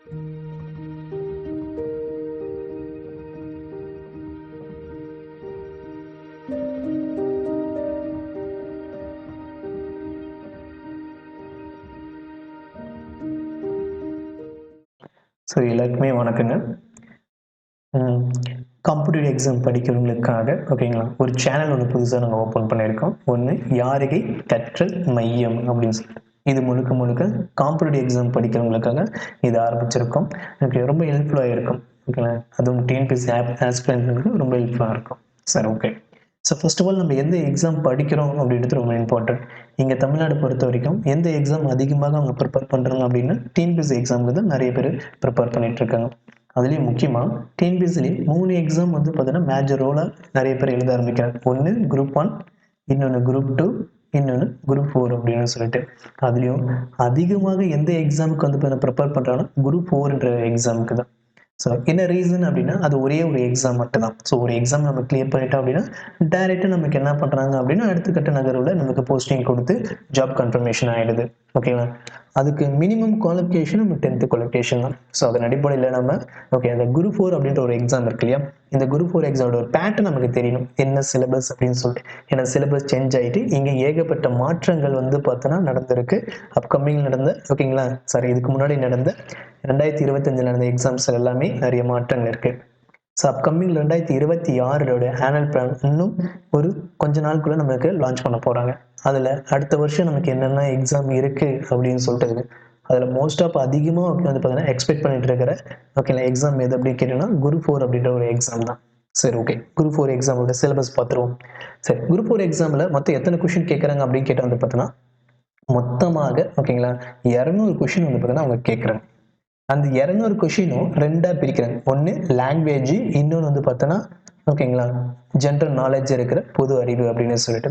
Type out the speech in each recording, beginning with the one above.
So எல்லாருக்குமே வணக்கங்க. Competitive exam படிக்கிறவங்களுக்காக ஓகேங்களா? ஒரு சேனல் ஒன்று புதுசாக நாங்கள் ஓப்பன் பண்ணியிருக்கோம். ஒன்று யாருகை கற்றல் மையம் அப்படின்னு சொல்லிட்டு. இது முழுக்க முழுக்க காம்படிட்டிவ் எக்ஸாம் படிக்கிறவங்களுக்காக இது ஆரம்பிச்சிருக்கோம். எனக்கு ரொம்ப ஹெல்ப்ஃபுல்லாக இருக்கும். ஓகேங்களா அதுவும் டிஎன்பிஎஸ்சி ஆப் ஆஸ்பிரண்ட்களுக்கு ரொம்ப ஹெல்ப்ஃபுல்லாக இருக்கும். Sir okay so first of all நம்ம எந்த எக்ஸாம் படிக்கிறோம் அப்படின்றது ரொம்ப இம்பார்ட்டன்ட் இங்கே தமிழ்நாடு பொறுத்த வரைக்கும் எந்த எக்ஸாம் அதிகமாக அவங்க ப்ரிப்பேர் பண்ணுறாங்க அப்படின்னா டிஎன்பிஎஸ்சி எக்ஸாமுக்கு தான் நிறைய பேர் ப்ரிப்பேர் பண்ணிட்டு இருக்காங்க. அதுலேயும் முக்கியமாக டிஎன்பிஎஸ்சிலே மூணு எக்ஸாம் வந்து பார்த்தீங்கன்னா மேஜர் ரோலாக நிறைய பேர் எழுத ஆரம்பிக்கிறாங்க. ஒன்று குரூப் ஒன் இன்னொன்று குரூப் டூ இன்னொன்று குரூப் ஃபோர் அப்படின்னு சொல்லிட்டு அதுலேயும் அதிகமாக எந்த எக்ஸாமுக்கு வந்து இப்போ ப்ரிப்பேர் பண்ணுறாங்கன்னா குரூப் ஃபோர்ன்ற எக்ஸாமுக்கு தான். ஸோ என்ன ரீசன் அப்படின்னா அது ஒரே ஒரு எக்ஸாம் மட்டும் தான் ஸோ ஒரு எக்ஸாம் நம்ம கிளியர் பண்ணிட்டோம் அப்படின்னா டைரெக்டாக நமக்கு என்ன பண்ணுறாங்க அப்படின்னா அடுத்த கட்ட நகர்வில் நமக்கு போஸ்டிங் கொடுத்து ஜாப் கன்ஃபர்மேஷன் ஆகிடுது ஓகேங்களா அதுக்கு மினிமம் குவாலிஃபிகேஷன் நம்ம டென்த்து குவாலிஃபிகேஷன் தான். ஸோ அதன் அடிப்படையில் நம்ம ஓகே அந்த குரு ஃபோர் அப்படின்ற ஒரு எக்ஸாம் இருக்கு இல்லையா? இந்த குரு ஃபோர் எக்ஸாமோட ஒரு பேட்டர்ன் நமக்கு தெரியணும். என்ன சிலபஸ் அப்படின்னு சொல்லிட்டு. ஏன்னா சிலபஸ் சேஞ்ச் ஆகிட்டு இங்கே ஏகப்பட்ட மாற்றங்கள் வந்து பார்த்தோன்னா நடந்திருக்கு. அப்கமிங் நடந்த ஓகேங்களா சாரி இதுக்கு முன்னாடி நடந்த ரெண்டாயிரத்தி இருபத்தஞ்சில் நடந்த எக்ஸாம்ஸ் எல்லாமே நிறைய மாற்றங்கள் இருக்குது ஸோ அப்கமிங் ரெண்டாயிரத்தி இருபத்தி ஆறோட ஆனுவல் பிளான் இன்னும் ஒரு கொஞ்ச நாளுக்குள்ளே நம்மளுக்கு லான்ச் பண்ண போகிறாங்க அதில் அடுத்த வருஷம் நமக்கு என்னென்ன எக்ஸாம் இருக்குது அப்படின்னு சொல்லிட்டு அதில் மோஸ்ட் ஆஃப் அதிகமாக வந்து பார்த்தீங்கன்னா எக்ஸ்பெக்ட் பண்ணிட்டு இருக்கிற ஓகேங்களா எக்ஸாம் எது அப்படின்னு கேட்டீங்கன்னா குரு ஃபோர் அப்படின்ற ஒரு எக்ஸாம் தான். சரி ஓகே குரு ஃபோர் எக்ஸாமோட சிலபஸ் பார்த்துருவோம். சரி குரு ஃபோர் எக்ஸாமில் மொத்தம் எத்தனை கொஷின் கேட்குறாங்க அப்படின்னு கேட்டால் வந்து பார்த்தோன்னா மொத்தமாக ஓகேங்களா இரநூறு கொஷின் வந்து பார்த்தீங்கன்னா அவங்க கேட்குறாங்க அந்த இரநூறு கொஷினும் ரெண்டாக பிரிக்கிறாங்க. ஒன்று லாங்குவேஜ் இன்னொன்று வந்து பார்த்தோன்னா ஓகேங்களா ஜென்ரல் நாலேஜ் இருக்கிற பொது அறிவு அப்படின்னு சொல்லிட்டு.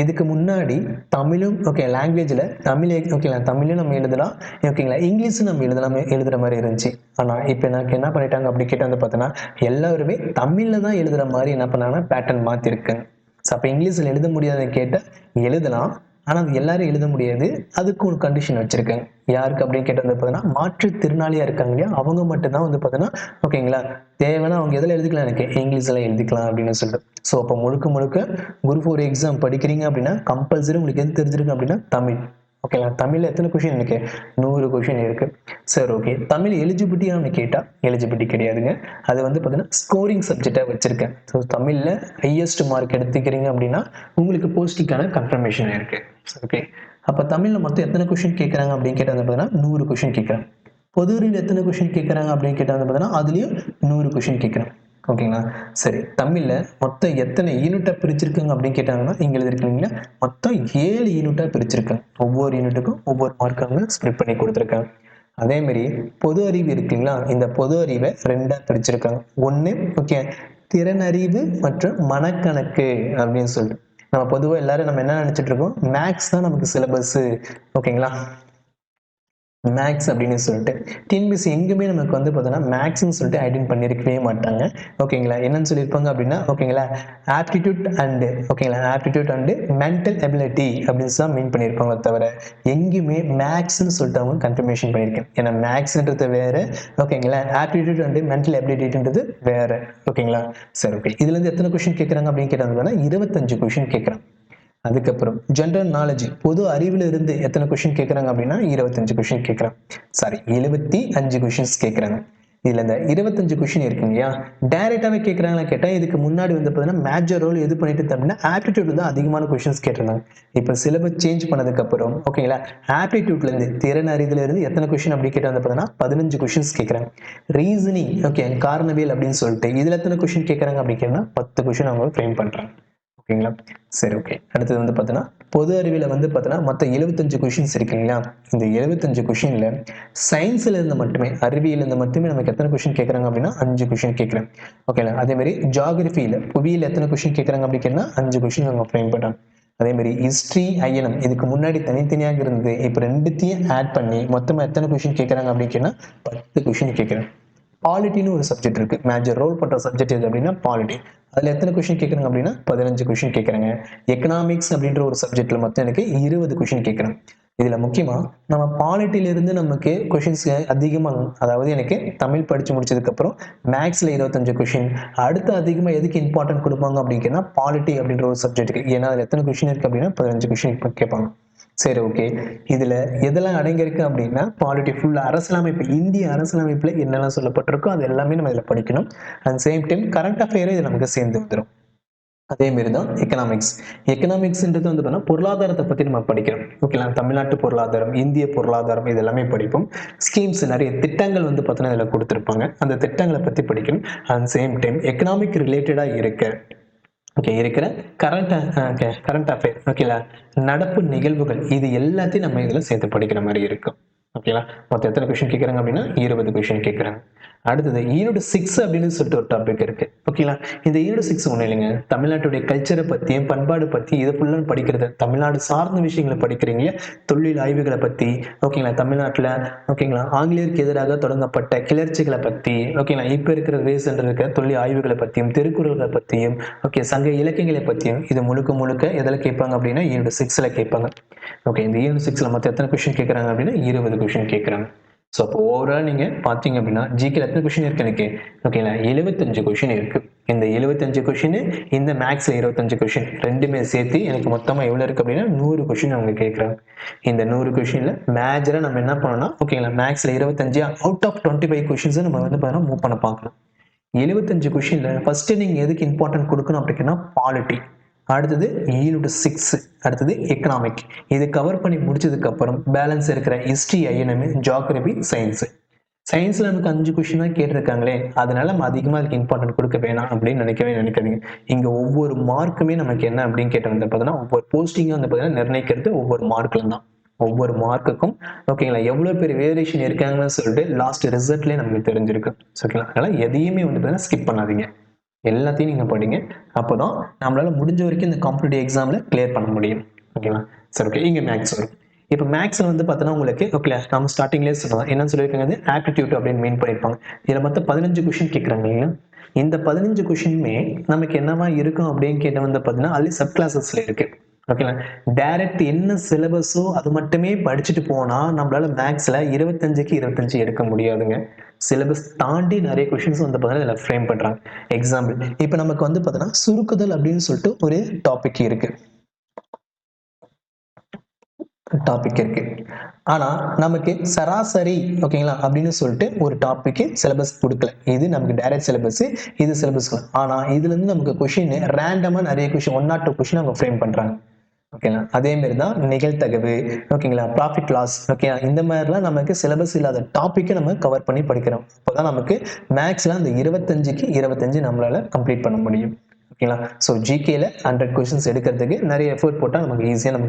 இதுக்கு முன்னாடி தமிழும் ஓகே லாங்குவேஜில் தமிழ் ஓகேங்களா தமிழும் நம்ம எழுதலாம். ஓகேங்களா இங்கிலீஷும் நம்ம எழுதலாம் எழுதுகிற மாதிரி இருந்துச்சு. ஆனால் இப்போ எனக்கு என்ன பண்ணிட்டாங்க அப்படி கேட்டால் வந்து பார்த்தோன்னா எல்லாருமே தமிழில் தான் எழுதுகிற மாதிரி என்ன பண்ணாங்கன்னா பேட்டர்ன் மாற்றிருக்குங்க ஸோ அப்போ இங்கிலீஷில் எழுத முடியாதுன்னு கேட்டால் எழுதலாம். ஆனால் அது எல்லாரும் எழுத முடியாது. அதுக்கு ஒரு கண்டிஷன் வச்சுருக்காங்க யாருக்கு அப்படின்னு கேட்டு வந்து பார்த்தீங்கன்னா மாற்றுத்திறனாளியாக இருக்காங்க இல்லையா? அவங்க மட்டும்தான் வந்து பார்த்தீங்கன்னா ஓகேங்களா தேவைன்னா அவங்க எதில் எழுதிக்கலாம்? எனக்கு இங்கிலீஷில் எழுதிக்கலாம் அப்படின்னு சொல்லிட்டு. ஸோ அப்போ முழுக்க முழுக்க குரு ஃபோர் எக்ஸாம் படிக்கிறீங்க அப்படின்னா கம்பல்சரி உங்களுக்கு எது தெரிஞ்சிருக்கு அப்படின்னா தமிழ். ஓகேங்களா தமிழில் எத்தனை கொஷின் இருக்கு? நூறு கொஷின் இருக்கு. சார் ஓகே தமிழ் எலிஜிபிலிட்டியான்னு கேட்டால் எலிஜிபிலிட்டி கிடையாதுங்க. அது வந்து பார்த்தீங்கன்னா ஸ்கோரிங் சப்ஜெக்டாக வச்சிருக்கேன். ஸோ தமிழில் ஹையஸ்ட் மார்க் எடுத்துக்கிறீங்க அப்படின்னா உங்களுக்கு போஸ்டிக்கான கன்ஃபர்மேஷன் இருக்கு. ஓகே அப்போ தமிழில் மொத்தம் எத்தனை கொஷின் கேட்குறாங்க அப்படின்னு கேட்டால் பார்த்தீங்கன்னா நூறு கொஷின் கேட்குறாங்க பொது அறிவில் எத்தனை கொஷின் கேட்குறாங்க அப்படின்னு கேட்டால் வந்து பார்த்தீங்கன்னா அதுலேயும் நூறு கொஷின் கேட்குறாங்க ஓகேங்களா? சரி தமிழில் மொத்தம் எத்தனை யூனிட்டாக பிரிச்சிருக்காங்க அப்படின்னு கேட்டாங்கன்னா இங்கே எழுதிருக்கீங்களா மொத்தம் ஏழு யூனிட்டாக பிரிச்சிருக்காங்க ஒவ்வொரு யூனிட்டுக்கும் ஒவ்வொரு மார்க்காக ஸ்ப்ளிட் பண்ணி கொடுத்துருக்காங்க அதேமாரி பொது அறிவு இருக்குங்களா இந்த பொது அறிவை ரெண்டாக பிரிச்சிருக்காங்க. ஒன்று ஓகே திறனறிவு மற்றும் மனக்கணக்கு அப்படின்னு சொல்லிட்டு. நம்ம பொதுவாக எல்லாரும் நம்ம என்ன நினச்சிட்டு இருக்கோம்? மேக்ஸ் தான் நமக்கு சிலபஸ் ஓகேங்களா? மேக்ஸ் அப்படின்னு சொல்லிட்டு டிஎன்பிசி எங்குமே நமக்கு வந்து பார்த்தோன்னா மேக்ஸ்னு சொல்லிட்டு ஐடென்ட் பண்ணியிருக்கவே மாட்டாங்க. ஓகேங்களா என்னன்னு சொல்லியிருப்பாங்க அப்படின்னா ஓகேங்களா ஆப்டிடியூட் அண்டு ஓகேங்களா ஆப்டிடியூட் அண்டு மென்டல் எபிலிட்டி அப்படின்னு தான் மீன் பண்ணியிருப்பாங்க தவிர எங்கேயுமே மேக்ஸ்னு சொல்லிட்டு அவங்க கன்ஃபர்மேஷன் பண்ணியிருக்கேன் ஏன்னா மேக்ஸ்ன்றது வேறு ஓகேங்களா ஆப்டிடியூட் அண்டு மென்டல் எபிலிட்டின்றது வேறு. ஓகேங்களா சரி ஓகே இதுலேருந்து எத்தனை கொஷின் கேட்குறாங்க அப்படின்னு கேட்டாங்கன்னா இருபத்தஞ்சு கொஷின் கேட்குறாங்க அதுக்கப்புறம் ஜென்ரல் நாலேஜ் பொது அறிவில் இருந்து எத்தனை கொஷின் கேட்குறாங்க அப்படின்னா இருபத்தஞ்சு கொஷின் கேட்குறாங்க சாரி எழுபத்தி அஞ்சு கொஷின்ஸ் கேட்குறாங்க இதில் இந்த இருபத்தஞ்சு கொஷின் இருக்குங்க இல்லையா? டைரெக்டாகவே கேட்குறாங்களா கேட்டால் இதுக்கு முன்னாடி வந்து பார்த்தீங்கன்னா மேஜர் ரோல் எது பண்ணிட்டு அப்படின்னா ஆப்டிடியூட் தான் அதிகமான கொஷின்ஸ் கேட்டிருந்தாங்க. இப்போ சிலபஸ் சேஞ்ச் பண்ணதுக்கப்புறம் ஓகேங்களா ஆப்டிடியூட்லேருந்து திறன் அறிவிலிருந்து எத்தனை கொஷின் அப்படி கேட்டால் வந்து பார்த்தீங்கன்னா பதினஞ்சு கொஷின்ஸ் கேட்குறாங்க ரீசனிங் ஓகே காரணவியல் அப்படின்னு சொல்லிட்டு இதில் எத்தனை கொஷின் கேட்குறாங்க அப்படின்னு கேட்டால் பத்து கொஷின் அவங்க ஃப்ரேம் பண்ணுறாங்க ஓகேங்களா? சரி ஓகே. அடுத்தது வந்து பார்த்தோன்னா பொது அறிவில் வந்து பார்த்தோன்னா மொத்தம் எழுபத்தஞ்சு கொஷின்ஸ் இருக்குங்களா இந்த எழுபத்தஞ்சு கொஷினில் சயின்ஸில் இருந்து மட்டுமே அறிவியல் இருந்து மட்டுமே நமக்கு எத்தனை கொஷின் கேட்குறாங்க அப்படின்னா அஞ்சு கொஷின் கேட்குறேன் ஓகேங்களா? அதேமாதிரி ஜாகிரஃபியில் புவியில் எத்தனை கொஷின் கேட்குறாங்க அப்படின்னு கேட்டால் அஞ்சு கொஷின் அவங்க ஃப்ரேம் பண்ணுறோம் அதே மாதிரி ஹிஸ்ட்ரி ஐஎனம் இதுக்கு முன்னாடி தனித்தனியாக இருந்தது. இப்போ ரெண்டுத்தையும் ஆட் பண்ணி மொத்தமாக எத்தனை கொஷின் கேட்குறாங்க அப்படின்னு கேட்டால் பத்து கொஷின் கேட்குறேன் பாலிட்டின்னு ஒரு சப்ஜெக்ட் இருக்குது மேஜர் ரோல் பண்ணுற சப்ஜெக்ட் எது அப்படின்னா பாலிட்டி அதில் எத்தனை கொஷின் கேட்குறாங்க அப்படின்னா பதினஞ்சு கொஷின் கேட்குறாங்க. எக்கனாமிக்ஸ் அப்படின்ற ஒரு சப்ஜெக்ட்டில் மொத்தம் எனக்கு இருபது கொஷின் கேட்குறேன் இதில் முக்கியமாக நம்ம பாலிட்டியிலிருந்து நமக்கு கொஷின்ஸ் அதிகமாக அதாவது எனக்கு தமிழ் படித்து முடிச்சதுக்கப்புறம் மேக்ஸில் இருபத்தஞ்சு கொஷின் அடுத்து அதிகமாக எதுக்கு இம்பார்ட்டன்ட் கொடுப்பாங்க அப்படின்னா பாலிட்டி அப்படின்ற ஒரு சப்ஜெக்ட்டுக்கு ஏன்னா அதில் எத்தனை கொஷின் இருக்குது அப்படின்னா பதினஞ்சு கொஷின் கேட்பாங்க. சரி ஓகே இதில் எதெல்லாம் அடங்கியிருக்கு அப்படின்னா பாலிட்டி ஃபுல்லாக அரசியலமைப்பு இந்திய அரசியலமைப்பில் என்னெல்லாம் சொல்லப்பட்டிருக்கோ அது எல்லாமே நம்ம இதில் படிக்கணும். அண்ட் சேம் டைம் கரண்ட் அஃபேரும் இது நமக்கு சேர்ந்து வந்துடும் அதே மாதிரி தான் எக்கனாமிக்ஸ் எக்கனாமிக்ஸ்ன்றது வந்து பார்த்தீங்கன்னா பொருளாதாரத்தை பற்றி நம்ம படிக்கிறோம். ஓகேங்களா தமிழ்நாட்டு பொருளாதாரம் இந்திய பொருளாதாரம் இது எல்லாமே படிப்போம். ஸ்கீம்ஸ் நிறைய திட்டங்கள் வந்து பார்த்தீங்கன்னா இதில் கொடுத்துருப்பாங்க. அந்த திட்டங்களை பற்றி படிக்கணும். அண்ட் சேம் டைம் எக்கனாமிக் ரிலேட்டடாக இருக்க. ஓகே இருக்கிற கரண்ட் ஓகே கரண்ட் அஃபேர் ஓகேங்களா நடப்பு நிகழ்வுகள் இது எல்லாத்தையும் நம்ம இதில் சேர்த்து படிக்கிற மாதிரி இருக்கும். ஓகேங்களா மொத்தம் எத்தனை கொஷின் கேட்குறாங்க அப்படின்னா இருபது கொஷின் கேட்குறாங்க அடுத்தது ஈரோடு சிக்ஸ் அப்படின்னு சொல்லிட்டு ஒரு டாபிக் இருக்கு. ஓகேங்களா இந்த ஈரோடு சிக்ஸ் ஒன்றும் இல்லைங்க. தமிழ்நாட்டுடைய கல்ச்சரை பற்றியும் பண்பாடு பற்றி இதை ஃபுல்லாக படிக்கிறது. தமிழ்நாடு சார்ந்த விஷயங்களை படிக்கிறீங்க தொழில் ஆய்வுகளை பற்றி ஓகேங்களா தமிழ்நாட்டில் ஓகேங்களா ஆங்கிலேயருக்கு எதிராக தொடங்கப்பட்ட கிளர்ச்சிகளை பற்றி ஓகேங்களா இப்போ இருக்கிற ரீசன் இருக்கிற தொழில் ஆய்வுகளை பற்றியும் திருக்குறள்களை பற்றியும் ஓகே சங்க இலக்கியங்களை பற்றியும் இது முழுக்க முழுக்க எதில் கேட்பாங்க அப்படின்னா ஈரோடு சிக்ஸில் கேட்பாங்க. ஓகே இந்த ஈரோடு சிக்ஸில் மொத்தம் எத்தனை கொஷின் கேட்குறாங்க அப்படின்னா இருபது கொஷின் கேட்குறாங்க. ஸோ அப்போ ஓவரால் நீங்கள் பார்த்தீங்க அப்படின்னா ஜிகேல எத்தனை கொஷின் இருக்கு எனக்கு? ஓகேங்களா எழுபத்தஞ்சு கொஷின் இருக்கு. இந்த எழுபத்தஞ்சு கொஷின் இந்த மேக்ஸில் இருபத்தஞ்சு கொஷின் ரெண்டுமே சேர்த்து எனக்கு மொத்தமாக எவ்வளோ இருக்கு அப்படின்னா நூறு கொஷின் அவங்க கேட்குறாங்க. இந்த நூறு கொஷினில் மேஜராக நம்ம என்ன பண்ணோம்னா ஓகேங்களா மேக்ஸில் இருபத்தஞ்சு அவுட் ஆஃப் டுவெண்ட்டி ஃபைவ் கொஷின்ஸை நம்ம வந்து பார்த்தீங்கன்னா மூவ் பண்ண பார்க்கலாம். எழுபத்தஞ்சு கொஷினில் ஃபஸ்ட்டு நீங்கள் எதுக்கு இம்பார்ட்டன்ட் கொடுக்கணும் அப்படின்னா பாலிட்டி அடுத்தது ஈரோடு சிக்ஸ் அடுத்தது எக்கனாமிக் இது கவர் பண்ணி முடிச்சதுக்கப்புறம் பேலன்ஸ் இருக்கிற ஹிஸ்ட்ரி ஐஎன்எம் ஜாகிரபி சயின்ஸ் சயின்ஸில் நமக்கு அஞ்சு கொஷின் தான் கேட்டிருக்காங்களே அதனால நம்ம அதிகமாக அதுக்கு இம்பார்ட்டன்ட் கொடுக்க வேணாம் அப்படின்னு நினைக்கவே நினைக்காதீங்க. இங்கே ஒவ்வொரு மார்க்குமே நமக்கு என்ன அப்படின்னு கேட்டு வந்து பார்த்தீங்கன்னா ஒவ்வொரு போஸ்டிங்கும் வந்து பார்த்தீங்கன்னா நிர்ணயிக்கிறது ஒவ்வொரு மார்க்கில் தான். ஒவ்வொரு மார்க்குக்கும் ஓகேங்களா எவ்வளோ பேர் வேரியேஷன் இருக்காங்கன்னு சொல்லிட்டு லாஸ்ட் ரிசல்ட்லேயே நமக்கு தெரிஞ்சிருக்கு. ஓகேங்களா அதனால எதையுமே வந்து பார்த்தீங்கன்னா ஸ்கிப் பண்ணாதீங்க. எல்லாத்தையும் நீங்கள் படிங்க அப்போ தான் நம்மளால் முடிஞ்ச வரைக்கும் இந்த காம்படிட்டிவ் எக்ஸாமில் கிளியர் பண்ண முடியும். ஓகேங்களா சரி ஓகே இங்கே மேக்ஸ் வரும். இப்போ மேக்ஸில் வந்து பார்த்தோன்னா உங்களுக்கு ஓகே நம்ம ஸ்டார்டிங்லேயே சொல்லலாம். என்னன்னு சொல்லியிருக்காங்க? வந்து ஆப்டிடியூட் அப்படின்னு மெயின் பண்ணியிருப்பாங்க. இதில் மொத்தம் பதினஞ்சு கொஷின் கேட்குறாங்க இல்லைங்களா இந்த பதினஞ்சு கொஷினுமே நமக்கு என்னவா இருக்கும் அப்படின்னு கேட்டு வந்து பார்த்தீங்கன்னா அது சப் கிளாஸஸில் இருக்குது ஓகேங்களா டைரக்ட் என்ன சிலபஸோ அது மட்டுமே படிச்சுட்டு போனால் நம்மளால மேக்ஸில் இருபத்தஞ்சுக்கு இருபத்தஞ்சு எடுக்க முடியாதுங்க. சிலபஸ் தாண்டி நிறைய கொஷின்ஸ் வந்து பார்த்தீங்கன்னா இதில் ஃப்ரேம் பண்ணுறாங்க எக்ஸாம்பிள் இப்போ நமக்கு வந்து பார்த்தீங்கன்னா சுருக்குதல் அப்படின்னு சொல்லிட்டு ஒரு டாபிக் இருக்கு. டாபிக் இருக்கு. ஆனா நமக்கு சராசரி ஓகேங்களா அப்படின்னு சொல்லிட்டு ஒரு டாபிக் சிலபஸ் கொடுக்கல. இது நமக்கு டைரக்ட் சிலபஸ் இது சிலபஸ் ஆனா இதுல இருந்து நமக்கு கொஷின் ரேண்டமா நிறைய question one not two question அவங்க ஃப்ரேம் பண்றாங்க. ஓகேங்களா அதே மாதிரி தான் நிகழ்த்தகவு ஓகேங்களா ப்ராஃபிட் லாஸ் ஓகே இந்த மாதிரிலாம் நமக்கு சிலபஸ் இல்லாத டாப்பிக்கை நம்ம கவர் பண்ணி படிக்கிறோம். அப்போதான் நமக்கு மேக்ஸ்ல அந்த இருபத்தஞ்சுக்கு இருபத்தஞ்சு நம்மளால கம்ப்ளீட் பண்ண முடியும். ஓகேங்களா ஸோ ஜிகேல ஹண்ட்ரட் கொஸ்டின்ஸ் எடுக்கிறதுக்கு நிறைய எஃபோர்ட் போட்டால் நமக்கு ஈஸியாக நம்ம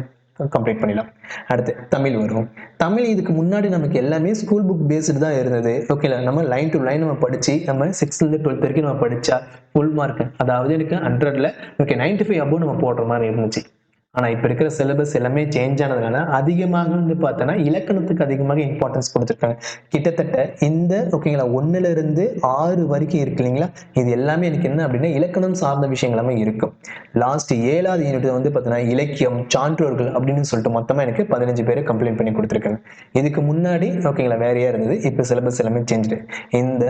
கம்ப்ளீட் பண்ணிடலாம். அடுத்து தமிழ் வரும். தமிழ் இதுக்கு முன்னாடி நமக்கு எல்லாமே ஸ்கூல் புக் பேஸ்டு தான் இருந்தது. ஓகேல நம்ம லைன் டு லைன் நம்ம படிச்சு நம்ம சிக்ஸ்த்லேருந்து டுவெல்த் வரைக்கும் நம்ம படிச்சா ஃபுல் மார்க் அதாவது எனக்கு ஹண்ட்ரட்ல ஓகே நைன்டி ஃபைவ் அபோவ் நம்ம போடுற மாதிரி இருந்துச்சு. ஆனால் இப்போ இருக்கிற சிலபஸ் எல்லாமே சேஞ்ச் ஆனதுனால அதிகமாக வந்து பார்த்தோன்னா இலக்கணத்துக்கு அதிகமாக இம்பார்ட்டன்ஸ் கொடுத்துருக்காங்க. கிட்டத்தட்ட இந்த ஓகேங்களா ஒன்றுலேருந்து ஆறு வரைக்கும் இருக்கு இல்லைங்களா? இது எல்லாமே எனக்கு என்ன அப்படின்னா இலக்கணம் சார்ந்த விஷயங்கள் எல்லாமே இருக்கும். லாஸ்ட் ஏழாவது யூனிட் வந்து பார்த்தோன்னா இலக்கியம் சான்றோர்கள் அப்படின்னு சொல்லிட்டு மொத்தமாக எனக்கு பதினஞ்சு பேர் கம்ப்ளைண்ட் பண்ணி கொடுத்துருக்காங்க. இதுக்கு முன்னாடி ஓகேங்களா வேறையாக இருந்தது? இப்போ சிலபஸ் எல்லாமே சேஞ்சு இந்த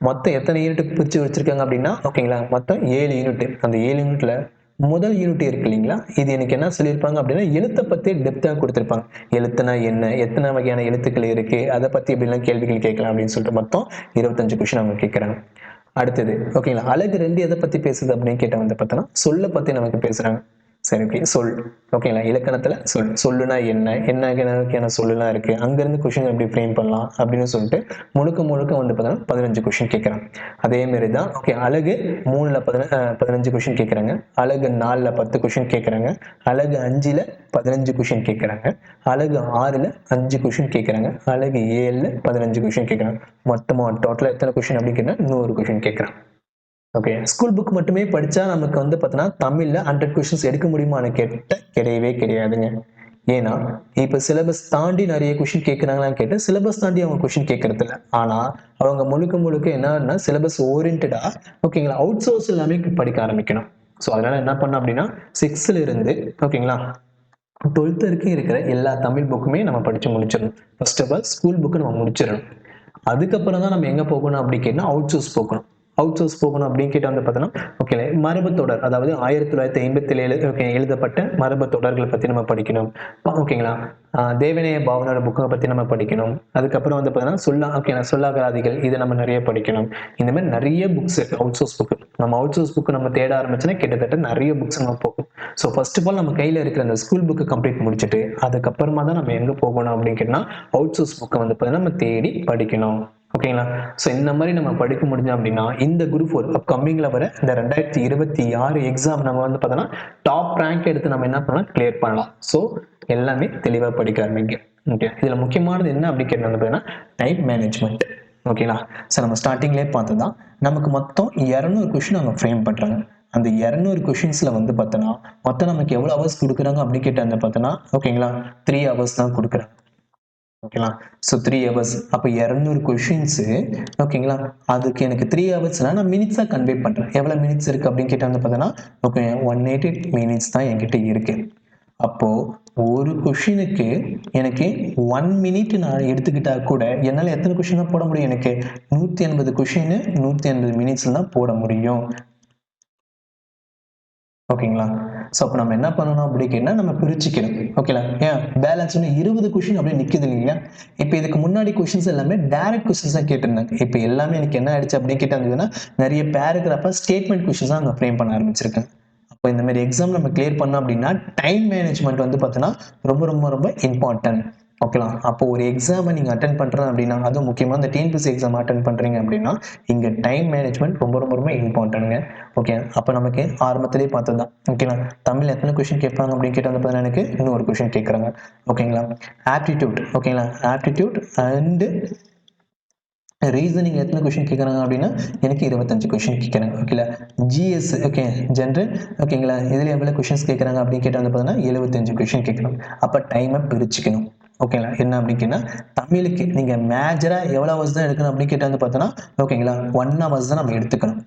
மொத்தம் எத்தனை யூனிட் பிரித்து வச்சுருக்காங்க அப்படின்னா ஓகேங்களா மொத்தம் ஏழு யூனிட் அந்த ஏழு யூனிட்டில் முதல் யூனிட் இருக்கு இல்லைங்களா? இது எனக்கு என்ன சொல்லியிருப்பாங்க அப்படின்னா எழுத்தை பத்தி டெப்த்தாக கொடுத்துருப்பாங்க. எழுத்துனா என்ன? எத்தனை வகையான எழுத்துக்கள் இருக்கு? அதை பத்தி எப்படிலாம் கேள்விகள் கேட்கலாம் அப்படின்னு சொல்லிட்டு மொத்தம் இருபத்தஞ்சு கொஸ்டின் அவங்க கேட்குறாங்க. அடுத்தது ஓகேங்களா அழகு ரெண்டு எதை பத்தி பேசுது அப்படின்னு கேட்ட வந்து பார்த்தோன்னா சொல்ல பத்தி நமக்கு பேசுறாங்க. சரி ஓகே சொல். ஓகேங்களா இலக்கணத்துல சொல். சொல்லுனா என்ன? என்ன வகையான சொல்லுலாம் இருக்கு? அங்கிருந்து கொஷின் எப்படி ஃப்ரேம் பண்ணலாம்? அப்படின்னு சொல்லிட்டு முழுக்க முழுக்க வந்து பார்த்தீங்கன்னா பதினஞ்சு கொஷின் கேட்குறாங்க அதே மாதிரி தான் ஓகே அழகு மூணுல பதின பதினஞ்சு கொஷின் கேட்குறாங்க. அழகு நாலுல பத்து கொஷின் கேட்குறாங்க. அழகு அஞ்சுல பதினஞ்சு கொஷின் கேட்குறாங்க. அழகு ஆறுல அஞ்சு கொஷின் கேட்குறாங்க. அழகு ஏழுல பதினஞ்சு கொஷின் கேட்குறாங்க மொத்தமாக டோட்டலாக எத்தனை கொஷின் அப்படின்னு கேட்டால் நூறு கொஷின் கேட்குறாங்க ஓகே ஸ்கூல் புக் மட்டுமே படிச்சா நமக்கு வந்து பார்த்தீங்கன்னா தமிழ்ல ஹண்ட்ரட் கொஷின்ஸ் எடுக்க முடியுமான்னு கேட்ட கிடையவே கிடையாதுங்க. ஏன்னா இப்போ சிலபஸ் தாண்டி நிறைய கொஷின் கேட்குறாங்களான்னு கேட்டு சிலபஸ் தாண்டி அவங்க கொஷின் கேட்கறது இல்லை ஆனால் அவங்க முழுக்க முழுக்க என்னன்னா சிலபஸ் ஓரியன்டா ஓகேங்களா அவுட் சோர்ஸ் எல்லாமே படிக்க ஆரம்பிக்கணும். ஸோ அதனால என்ன பண்ண அப்படின்னா சிக்ஸ்ல இருந்து ஓகேங்களா டுவெல்த் வரைக்கும் இருக்கிற எல்லா தமிழ் புக்குமே நம்ம படித்து முடிச்சிடணும். First of all school book நம்ம முடிச்சிடணும். அதுக்கப்புறம் தான் நம்ம எங்கே போகணும் அப்படி கேட்டால் அவுட் சோர்ஸ் போகணும். அவுட் சோர்ஸ் போகணும் அப்படின்னு கேட்டு வந்து பார்த்தோன்னா ஓகே மரபு தொடர் அதாவது ஆயிரத்தி தொள்ளாயிரத்தி ஐம்பத்தி ஏழு ஓகே எழுதப்பட்ட மரபு தொடர்களை பற்றி நம்ம படிக்கணும். ஓகேங்களா ஆஹ் தேவநேய பாவனோட புக்கை பற்றி நம்ம படிக்கணும். அதுக்கப்புறம் வந்து பார்த்தீங்கன்னா சொல்லா ஓகே சொல்லாகராதிகள் இதை நம்ம நிறைய படிக்கணும். இந்த மாதிரி நிறைய புக்ஸ் இருக்குது அவுட் சோர்ஸ் புக்கு நம்ம அவுட் சோர்ஸ் புக்கு நம்ம தேட ஆரம்பிச்சோன்னா கிட்டத்தட்ட நிறைய புக்ஸ் நம்ம போகும். ஸோ ஃபர்ஸ்ட் ஆஃப் ஆல் நம்ம கையில் இருக்கிற அந்த ஸ்கூல் புக்கு கம்ப்ளீட் முடிச்சுட்டு அதுக்கப்புறமா தான் நம்ம எங்கே போகணும் அப்படின்னு கேட்டால் அவுட் சோர்ஸ் புக்கை வந்து பார்த்தீங்கன்னா நம்ம தேடி படிக்கணும். ஓகேங்களா? ஸோ இந்த மாதிரி நம்ம படிக்க முடிஞ்சோம் அப்படின்னா இந்த குரூப் ஃபோர் அப்கமிங்கில் வர இந்த ரெண்டாயிரத்தி இருபத்தி ஆறு எக்ஸாம் நம்ம வந்து பார்த்தோன்னா டாப் ரேங்க் எடுத்து நம்ம என்ன பண்ணலாம்? கிளியர் பண்ணலாம். ஸோ எல்லாமே தெளிவாக படிக்க ஆரம்பிங்க. ஓகே இதில் முக்கியமானது என்ன அப்படி கேட்டது பார்த்தீங்கன்னா டைம் மேனேஜ்மெண்ட் ஓகேங்களா? ஸோ நம்ம ஸ்டார்டிங்லேயே பார்த்ததான் நமக்கு மொத்தம் இரநூறு கொஷின் அவங்க ஃப்ரேம் பண்ணுறாங்க அந்த இரநூறு கொஷின்ஸில் வந்து பார்த்தோன்னா மொத்தம் நமக்கு எவ்வளோ ஹவர்ஸ் கொடுக்குறாங்க அப்படின்னு கேட்டு பார்த்தோன்னா ஓகேங்களா? த்ரீ ஹவர்ஸ் தான் கொடுக்குறாங்க. ஓகேங்களா ஸோ த்ரீ ஹவர்ஸ் அப்போ இரநூறு கொஷின்ஸு ஓகேங்களா அதுக்கு எனக்கு த்ரீ ஹவர்ஸ்னால் நான் மினிட்ஸாக கன்வே பண்ணுறேன் எவ்வளோ மினிட்ஸ் இருக்குது அப்படின்னு கேட்டால் வந்து பார்த்தோன்னா ஓகே ஒன் எயிட்டி மினிட்ஸ் தான் என்கிட்ட இருக்குது அப்போது ஒரு கொஷினுக்கு எனக்கு ஒன் மினிட் நான் எடுத்துக்கிட்டா கூட என்னால் எத்தனை கொஷின் தான் போட முடியும் எனக்கு? நூற்றி எண்பது கொஷின்னு நூற்றி எண்பது மினிட்ஸில் தான் போட முடியும். ஓகேங்களா ஸோ அப்போ நம்ம என்ன பண்ணணும் அப்படி கேட்டா நம்ம பிரிச்சுக்கணும். ஓகேங்களா ஏன்? பேலன்ஸ் ஒன்று இருபது கொஷின் அப்படியே நிற்குது இல்லையா இப்போ இதுக்கு முன்னாடி கொஷின்ஸ் எல்லாமே டைரக்ட் கொஷின்ஸ் தான் கேட்டிருந்தாங்க. இப்போ எல்லாமே எனக்கு என்ன ஆயிடுச்சு அப்படின்னு கேட்டாங்கன்னா நிறைய பேராகிராஃபாக ஸ்டேட்மெண்ட் கொஷின்ஸ் தான் அங்கே ஃப்ரேம் பண்ண ஆரம்பிச்சிருக்காங்க. அப்போ இந்த மாதிரி எக்ஸாம் நம்ம கிளியர் பண்ணோம் அப்படின்னா டைம் மேனேஜ்மெண்ட் வந்து பார்த்தீங்கன்னா ரொம்ப ரொம்ப ரொம்ப இம்பார்ட்டன்ட் ஓகேலாம் அப்போ ஒரு எக்ஸாமை நீங்கள் அட்டன் பண்ணுறேன் அப்படின்னா அதுவும் முக்கியமாக இந்த டிஎன்பிசி எக்ஸாம் அட்டன் பண்ணுறீங்க அப்படின்னா இங்கே டைம் மேனேஜ்மெண்ட் ரொம்ப ரொம்ப ரொம்ப இம்பார்ட்டன்ட்டுங்க ஓகே அப்போ நமக்கு ஆரம்பத்திலே பார்த்தது தான். ஓகேங்களா தமிழ் எத்தனை கொஷின் கேட்பாங்க அப்படின்னு கேட்டால் பார்த்தீங்கன்னா எனக்கு இன்னொரு கொஷின் கேட்குறாங்க. ஓகேங்களா ஆப்டிடியூட் ஓகேங்களா ஆப்டிடியூட் அண்டு ரீசனிங் எத்தனை கொஷின் கேட்குறாங்க அப்படின்னா எனக்கு இருபத்தஞ்சு கொஷின் கேட்குறாங்க. ஓகேங்களா ஜிஎஸ் ஓகே ஜென்ரல் ஓகேங்களா இதில் எவ்வளோ கொஷின்ஸ் கேட்குறாங்க அப்படின்னு கேட்டால் வந்து பார்த்தீங்கன்னா எழுபத்தஞ்சு கொஷின் கேட்குறாங்க அப்போ டைமை பிரிச்சுக்கணும். ஓகேங்களா என்ன அப்படின்னா தமிழுக்கு நீங்கள் மேஜராக எவ்வளோ ஹவர்ஸ் தான் எடுக்கணும் அப்படின்னு கேட்டு வந்து பார்த்தோன்னா ஓகேங்களா ஒன் ஹவர்ஸ் தான் நம்ம எடுத்துக்கணும்.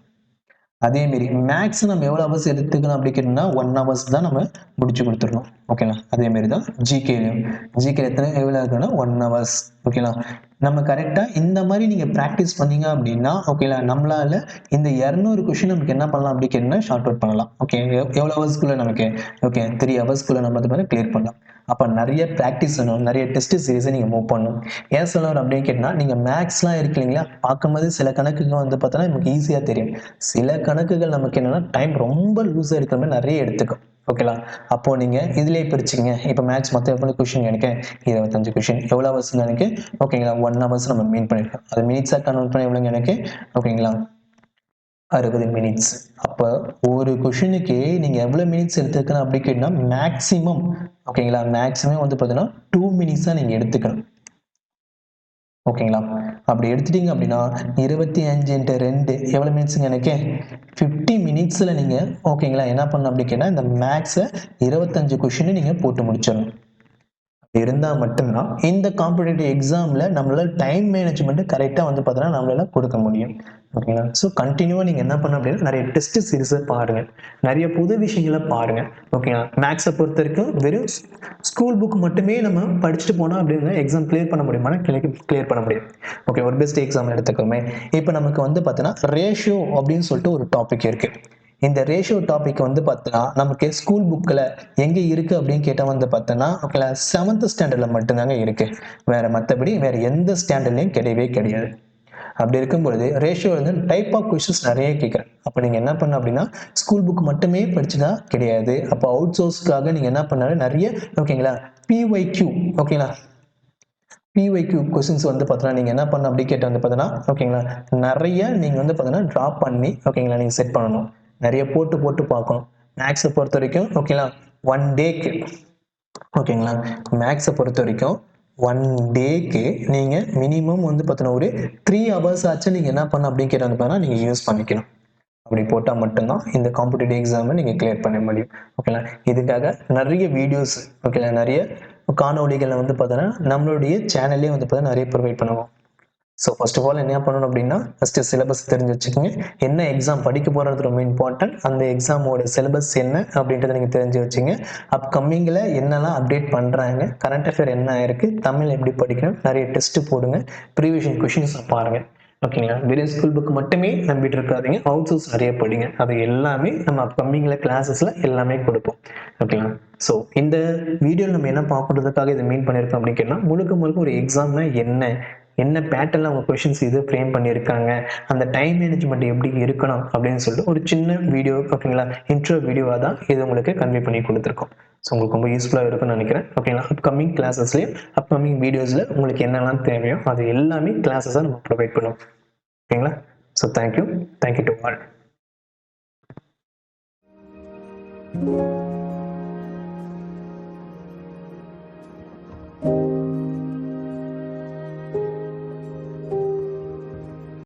அதேமாரி மேக்ஸ் நம்ம எவ்வளோ ஹவர்ஸ் எடுத்துக்கணும் அப்படி கேட்டோம்னா ஒன் ஹவர்ஸ் தான் நம்ம முடிச்சு கொடுத்துடணும். ஓகேங்களா அதே மாதிரி தான் ஜிகேலையும் ஜிகே எத்தனை எவ்வளோ இருக்குன்னா ஒன் ஹவர்ஸ் ஓகேங்களா நம்ம கரெக்டாக இந்த மாதிரி நீங்கள் ப்ராக்டிஸ் பண்ணீங்க அப்படின்னா ஓகேங்களா நம்மளால இந்த இரநூறு கொஷின் நமக்கு என்ன பண்ணலாம் அப்படி கேட்டோம்னா ஷார்ட் அவுட் பண்ணலாம். ஓகே எவ்வளோ ஹவர்ஸ்க்குள்ளே நமக்கு? ஓகே த்ரீ ஹவர்ஸ்க்குள்ளே நம்ம அது மாதிரி கிளியர் பண்ணலாம். அப்போ நிறைய ப்ராக்டிஸ் வேணும் நிறைய டெஸ்ட் சீரீஸை நீங்கள் மூவ் பண்ணணும். ஏன் சொல்லுவார் அப்படின்னு கேட்டால் நீங்கள் மேக்ஸ்லாம் இருக்கு இல்லைங்களா? பார்க்கும்போது சில கணக்குகள் வந்து பார்த்தோன்னா நமக்கு ஈஸியாக தெரியும். சில கணக்குகள் நமக்கு என்னென்னா டைம் ரொம்ப லூஸாக இருக்கிற மாதிரி நிறைய எடுத்துக்கும். ஓகேலா அப்போ நீங்கள் இதுலேயே பிரிச்சுங்க இப்போ மேக்ஸ் மொத்தம் எவ்வளோ கொஷின் எனக்கு இருபத்தஞ்சு கொஷின் எவ்வளோ ஹவர்ஸ் எனக்கு ஓகேங்களா ஒன் ஹவர்ஸ் நம்ம மீன் பண்ணியிருக்கோம் அது மினிட்ஸாக கன்வெர்ட் பண்ணி எவ்வளோங்க எனக்கு ஓகேங்களா அறுபது மினிட்ஸ் அப்போ ஒரு கொஷினுக்கு நீங்கள் எவ்வளோ மினிட்ஸ் எடுத்துக்கணும் அப்படி கேட்டால் மேக்ஸிமம் ஓகேங்களா மேக்ஸிமம் வந்து பார்த்தீங்கன்னா டூ மினிட்ஸ் தான் நீங்கள் எடுத்துக்கணும். ஓகேங்களா அப்படி எடுத்துட்டீங்க அப்படின்னா இருபத்தி அஞ்சு இன்ட்டு ரெண்டு எவ்வளோ மினிட்ஸுங்க எனக்கு? ஃபிஃப்டி மினிட்ஸில் நீங்கள் ஓகேங்களா என்ன பண்ணணும் அப்படி கேட்டால் இந்த மேக்ஸை இருபத்தஞ்சு கொஷினை நீங்கள் போட்டு முடிச்சிடணும். இருந்தால் மட்டும்தான் இந்த காம்படிட்டிவ் எக்ஸாமில் நம்மளால் டைம் மேனேஜ்மெண்ட்டு கரெக்டாக வந்து பார்த்தோன்னா நம்மளால் கொடுக்க முடியும். ஓகேங்களா? ஸோ கண்டினியூவாக நீங்கள் என்ன பண்ண அப்படின்னா நிறைய டெஸ்ட் சீரிஸை பாருங்கள் நிறைய புது விஷயங்களை பாருங்கள் ஓகேங்களா? மேக்ஸை பொறுத்த வரைக்கும் வெறும் ஸ்கூல் புக் மட்டுமே நம்ம படிச்சுட்டு போனோம் அப்படின்னா எக்ஸாம் கிளியர் பண்ண முடியுமா? கிளியர் பண்ண முடியும். ஓகே ஒரு பெஸ்ட் எக்ஸாம் எடுத்துக்கோமே. இப்போ நமக்கு வந்து பார்த்தோன்னா ரேஷியோ அப்படின்னு சொல்லிட்டு ஒரு டாபிக் இருக்குது இந்த ரேஷியோ டாபிக் வந்து பார்த்தோன்னா நமக்கு ஸ்கூல் புக்கில் எங்கே இருக்குது அப்படின்னு கேட்டால் வந்து பார்த்தோன்னா ஓகேங்களா செவன்த் ஸ்டாண்டர்டில் மட்டும்தாங்க இருக்குது வேறு மற்றபடி வேறு எந்த ஸ்டாண்டர்ட்லேயும் கிடையவே கிடையாது. அப்படி இருக்கும் பொழுது ரேஷியோ வந்து டைப் ஆஃப் கொஷின்ஸ் நிறைய கேட்குறேன். அப்போ நீங்கள் என்ன பண்ண அப்படின்னா ஸ்கூல் புக் மட்டுமே படிச்சுதான் கிடையாது. அப்போ அவுட் சோர்ஸ்க்காக நீங்கள் என்ன பண்ணாரு நிறைய ஓகேங்களா பிஒய்க்யூ ஓகேங்களா பிஒய்க்யூ கொஸ்டின்ஸ் வந்து பார்த்தோன்னா நீங்கள் என்ன பண்ண அப்படி கேட்டு வந்து பார்த்தோன்னா ஓகேங்களா நிறைய நீங்கள் வந்து பார்த்தீங்கன்னா ட்ராப் பண்ணி ஓகேங்களா நீங்கள் செட் பண்ணணும். நிறைய போட்டு போட்டு பார்க்கணும். மேக்ஸை பொறுத்த வரைக்கும் ஓகேங்களா ஒன் டேக்கு ஓகேங்களா மேக்ஸை பொறுத்த வரைக்கும் ஒன் டேக்கு நீங்கள் மினிமம் வந்து பார்த்தீங்கன்னா ஒரு த்ரீ ஹவர்ஸ் ஆச்சு நீங்கள் என்ன பண்ண அப்படின்னு கேட்டாங்க பார்த்தீங்கன்னா நீங்கள் யூஸ் பண்ணிக்கணும். அப்படி போட்டால் மட்டும்தான் இந்த காம்படிட்டிவ் எக்ஸாமை நீங்கள் கிளியர் பண்ண முடியும். ஓகேங்களா இதுக்காக நிறைய வீடியோஸ் ஓகேங்களா நிறைய காணொளிகளை வந்து பார்த்தோன்னா நம்மளுடைய சேனல்லே வந்து பார்த்தீங்கன்னா நிறைய ப்ரொவைட் பண்ணுவோம். ஸோ ஃபர்ஸ்ட் ஆஃப் ஆல் என்ன பண்ணணும் அப்படின்னா ஃபஸ்ட்டு சிலபஸ் தெரிஞ்சு வச்சுக்கோங்க. என்ன எக்ஸாம் படிக்க போகிறது ரொம்ப இம்பார்ட்டன்ட் அந்த எக்ஸாமோட சிலபஸ் என்ன அப்படின்றத நீங்கள் தெரிஞ்சு வச்சுங்க. அப்கமிங்கில் என்னெல்லாம் அப்டேட் பண்ணுறாங்க கரண்ட் அஃபேர் என்ன ஆயிருக்கு? தமிழ் எப்படி படிக்கணும்? நிறைய டெஸ்ட்டு போடுங்க. ப்ரீவியஷன் கொஷின்ஸ் பாருங்கள் ஓகேங்களா வெறும் ஸ்கூல் புக் மட்டுமே நம்பிட்டு இருக்காதீங்க. அவுட் சோர்ஸ் நிறைய படிங்க. அது எல்லாமே நம்ம அப்கமிங்கில் கிளாஸஸில் எல்லாமே கொடுப்போம். ஓகேங்களா ஸோ இந்த வீடியோவில் நம்ம என்ன பார்க்கறதுக்காக இதை மீன் பண்ணியிருக்கோம் அப்படின்னு கேட்டால் முழுக்க முழுக்க ஒரு எக்ஸாம்னா என்ன? என்ன பேட்டர்னில் அவங்க கொஷின்ஸ் இது ஃப்ரேம் பண்ணியிருக்காங்க? அந்த டைம் மேனேஜ்மெண்ட் எப்படி இருக்கணும்? அப்படின்னு சொல்லிட்டு ஒரு சின்ன வீடியோ ஓகேங்களா இன்ட்ரோ வீடியோவாக தான் இது உங்களுக்கு கன்வே பண்ணி கொடுத்துருக்கோம். ஸோ உங்களுக்கு ரொம்ப யூஸ்ஃபுல்லாக இருக்கும்னு நினைக்கிறேன். ஓகேங்களா அப்கமிங் கிளாஸஸ்லேயும் அப்கமிங் வீடியோஸில் உங்களுக்கு என்னெல்லாம் தேவையோ அது எல்லாமே கிளாஸஸாக நம்ம ப்ரொவைட் பண்ணுவோம். ஓகேங்களா? So thank you thank you to all